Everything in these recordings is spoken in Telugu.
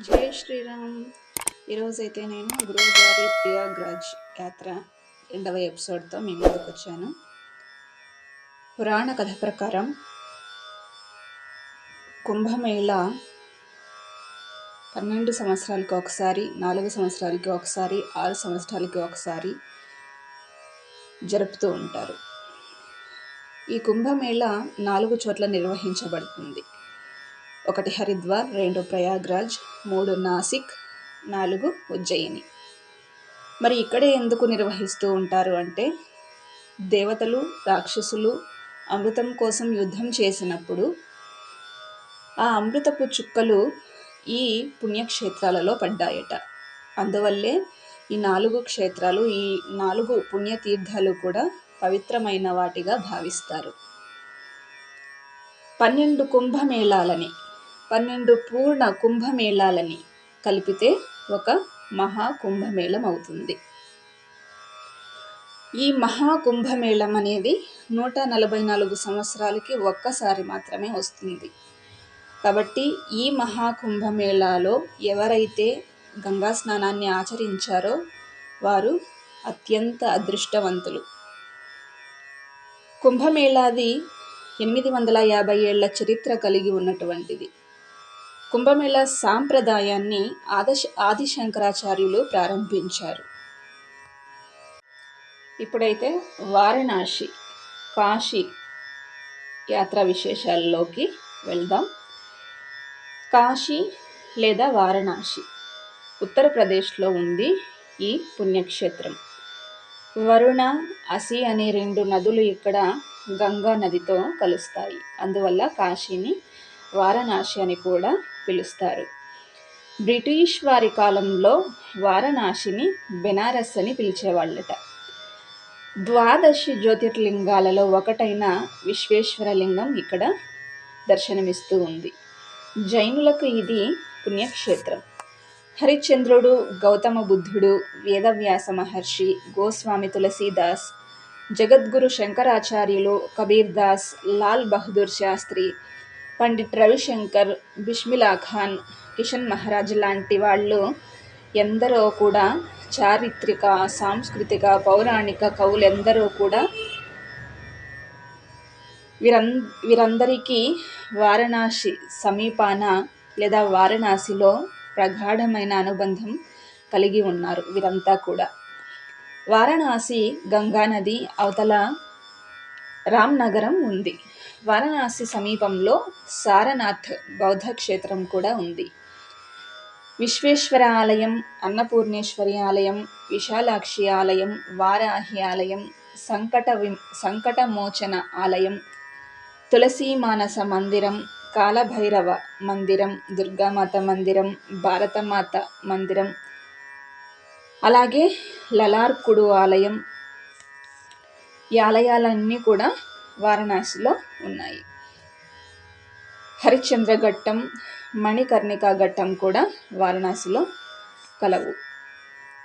జై శ్రీరామ్. ఈరోజైతే నేను గురువుగారి ప్రయాగ్రాజ్ యాత్ర రెండవ ఎపిసోడ్తో మీ ముందుకు వచ్చాను. పురాణ కథ ప్రకారం కుంభమేళ పన్నెండు సంవత్సరాలకి ఒకసారి నాలుగు సంవత్సరాలకి ఒకసారి ఆరు సంవత్సరాలకి ఒకసారి జరుపుతూ ఉంటారు. ఈ కుంభమేళ నాలుగు చోట్ల నిర్వహించబడుతుంది. ఒకటి హరిద్వార్ రెండు ప్రయాగ్రాజ్ మూడు నాసిక్ నాలుగు ఉజ్జయిని. మరి ఇక్కడే ఎందుకు నిర్వహిస్తూ ఉంటారు అంటే దేవతలు రాక్షసులు అమృతం కోసం యుద్ధం చేసినప్పుడు ఆ అమృతపు చుక్కలు ఈ పుణ్యక్షేత్రాలలో పడ్డాయట. అందువల్లే ఈ నాలుగు క్షేత్రాలు ఈ నాలుగు పుణ్యతీర్థాలు కూడా పవిత్రమైన వాటిగా భావిస్తారు. పన్నెండు కుంభమేళాలని పన్నెండు పూర్ణ కుంభమేళాలని కలిపితే ఒక మహా కుంభమేళం అవుతుంది ఈ మహా కుంభమేళం అనేది నూట నలభై నాలుగు సంవత్సరాలకి ఒక్కసారి మాత్రమే వస్తుంది. కాబట్టి ఈ మహా కుంభమేళాలో ఎవరైతే గంగా స్నానాన్ని ఆచరించారో వారు అత్యంత అదృష్టవంతులు. కుంభమేళాది ఎనిమిది వందల యాభై ఏళ్ళ చరిత్ర కలిగి ఉన్నటువంటిది. కుంభమేళ సాంప్రదాయాన్ని ఆదశ ఆదిశంకరాచార్యులు ప్రారంభించారు. ఇప్పుడైతే వారణాసి కాశీ యాత్ర విశేషాల్లోకి వెళ్దాం. కాశీ లేదా వారణాసి ఉత్తరప్రదేశ్లో ఉంది ఈ పుణ్యక్షేత్రం. వరుణ అసి అనే రెండు నదులు ఇక్కడ గంగా నదితో కలుస్తాయి. అందువల్ల కాశీని వారణాసి అని కూడా పిలుస్తారు. బ్రిటిష్ వారి కాలంలో వారణాసిని బెనారస్ అని పిలిచేవాళ్ళట. ద్వాదశి జ్యోతిర్లింగాలలో ఒకటైన విశ్వేశ్వరలింగం ఇక్కడ దర్శనమిస్తూ ఉంది. జైనులకు ఇది పుణ్యక్షేత్రం. హరిశ్చంద్రుడు గౌతమ బుద్ధుడు వేదవ్యాస మహర్షి గోస్వామి తులసీదాస్ జగద్గురు శంకరాచార్యులు కబీర్ దాస్ లాల్ బహదూర్ శాస్త్రి పండిట్ రవిశంకర్ బిష్మిలా ఖాన్ కిషన్ మహారాజ్ లాంటి వాళ్ళు ఎందరో కూడా చారిత్రక సాంస్కృతిక పౌరాణిక కవులు ఎందరో కూడా వీరం వీరందరికీ వారణాసి సమీపాన లేదా వారణాసిలో ప్రగాఢమైన అనుబంధం కలిగి ఉన్నారు వీరంతా కూడా. వారణాసి గంగానది అవతల రామ్నగరం ఉంది. వారణాసి సమీపంలో సారనాథ్ బౌద్ధ క్షేత్రం కూడా ఉంది. విశ్వేశ్వర ఆలయం అన్నపూర్ణేశ్వరి ఆలయం విశాలాక్షి ఆలయం వారాహి ఆలయం సంకట వి సంకటమోచన ఆలయం తులసీమానస మందిరం కాలభైరవ మందిరం దుర్గామాత మందిరం భారతమాత మందిరం అలాగే లలార్కుడు ఆలయం ఈ ఆలయాలన్నీ కూడా వారణాసిలో ఉన్నాయి. హరిశ్చంద్ర ఘట్టం మణికర్ణిక ఘట్టం కూడా వారణాసిలో కలవు.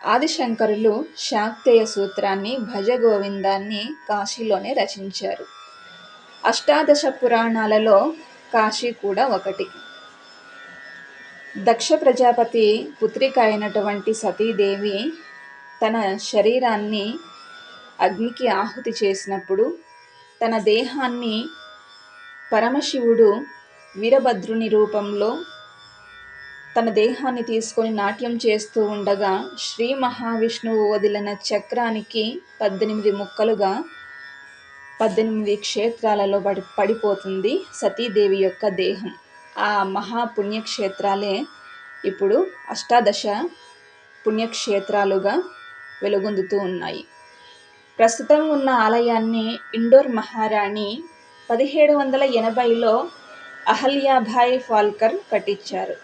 ఆదిశంకరులు శాక్తేయ సూత్రాన్ని భజగోవిందాన్ని కాశీలోనే రచించారు. అష్టాదశ పురాణాలలో కాశీ కూడా ఒకటి. దక్ష ప్రజాపతి పుత్రిక అయినటువంటి సతీదేవి తన శరీరాన్ని అగ్నికి ఆహుతి చేసినప్పుడు తన దేహాన్ని పరమశివుడు వీరభద్రుని రూపంలో తన దేహాన్ని తీసుకొని నాట్యం చేస్తూ ఉండగా శ్రీ మహావిష్ణువు వదిలిన చక్రానికి పద్దెనిమిది ముక్కలుగా పద్దెనిమిది క్షేత్రాలలో పడి పడిపోతుంది సతీదేవి యొక్క దేహం. ఆ మహాపుణ్యక్షేత్రాలే ఇప్పుడు అష్టాదశ పుణ్యక్షేత్రాలుగా వెలుగొందుతూ ఉన్నాయి. ప్రస్తుతం ఉన్న ఆలయాన్ని ఇండోర్ మహారాణి పదిహేడు వందల ఎనభైలో అహల్యాభాయ్ ఫాల్కర్ కట్టించారు.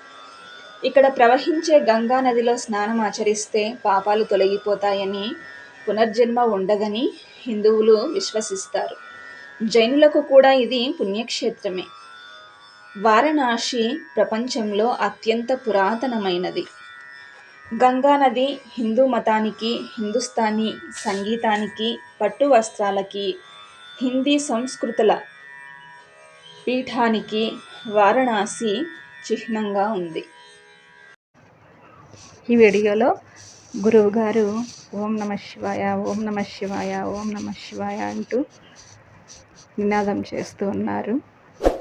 ఇక్కడ ప్రవహించే గంగా నదిలో స్నానం ఆచరిస్తే పాపాలు తొలగిపోతాయని పునర్జన్మ ఉండదని హిందువులు విశ్వసిస్తారు. జైనులకు కూడా ఇది పుణ్యక్షేత్రమే. వారణాసి ప్రపంచంలో అత్యంత పురాతనమైనది. గంగానది హిందూ మతానికి హిందుస్థానీ సంగీతానికి పట్టు వస్త్రాలకి హిందీ సంస్కృతుల పీఠానికి వారణాసి చిహ్నంగా ఉంది. ఈ వీడియోలో గురువు గారు ఓం నమ శివాయ ఓం నమ శివాయ ఓం నమ శివాయ అంటూ నినాదం చేస్తూ ఉన్నారు.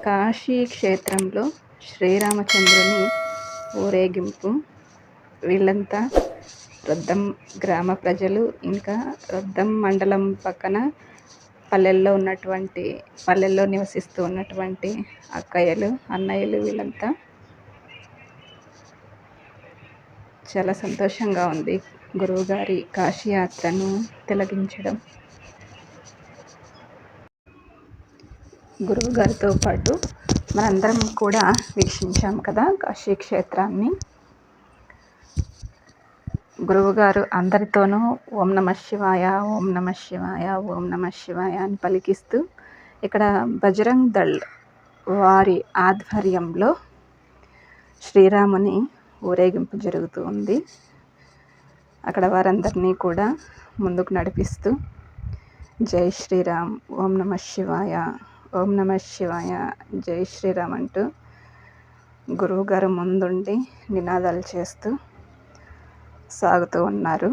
కాశీ క్షేత్రంలో శ్రీరామచంద్రుని ఊరేగింపు వీళ్ళంతా రొద్దం గ్రామ ప్రజలు. ఇంకా రొద్దం మండలం పక్కన పల్లెల్లో ఉన్నటువంటి పల్లెల్లో నివసిస్తూ ఉన్నటువంటి అక్కయ్యలు అన్నయ్యలు వీళ్ళంతా చాలా సంతోషంగా ఉంది. గురువుగారి కాశీయాత్రను తిలకించడం. గురువుగారితో పాటు మనందరం కూడా వీక్షించాం కదా కాశీ క్షేత్రాన్ని గురువుగారు అందరితోనూ ఓం నమ శివాయ ఓం నమ శివాయ ఓం నమ శివాయ అని పలికిస్తూ ఇక్కడ బజరంగ్ దళ్ వారి ఆధ్వర్యంలో శ్రీరాముని ఊరేగింపు జరుగుతూ ఉంది. అక్కడ వారందరినీ కూడా ముందుకు నడిపిస్తూ జై శ్రీరామ్ ఓం నమ శివాయ ఓం నమ శివాయ జై శ్రీరామ్ అంటూ గురువుగారు ముందుండి నినాదాలు చేస్తూ సాగుతూ ఉన్నారు.